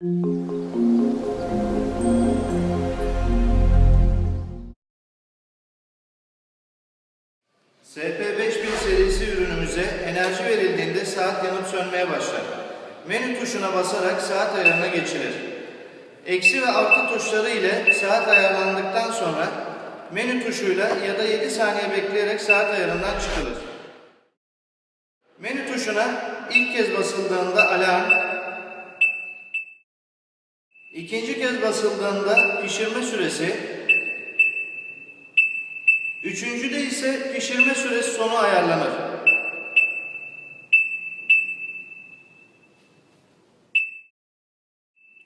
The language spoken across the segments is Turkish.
SP5000 serisi ürünümüze enerji verildiğinde saat yanıp sönmeye başlar. Menü tuşuna basarak saat ayarına geçilir. Eksi ve artı tuşları ile saat ayarlandıktan sonra menü tuşuyla ya da 7 saniye bekleyerek saat ayarından çıkılır. Menü tuşuna ilk kez basıldığında alarm, ikinci kez basıldığında pişirme süresi, üçüncüde ise pişirme süresi sonu ayarlanır.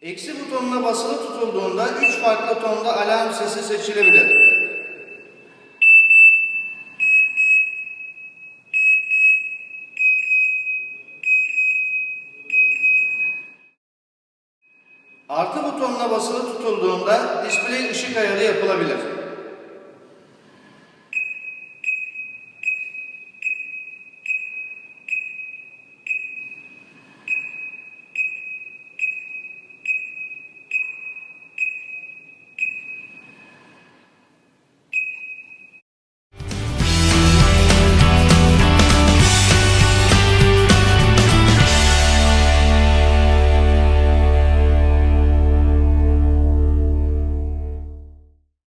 Eksi butonuna basılı tutulduğunda üç farklı tonda alarm sesi seçilebilir. Artı butonuna basılı tutulduğunda display ışık ayarı yapılabilir.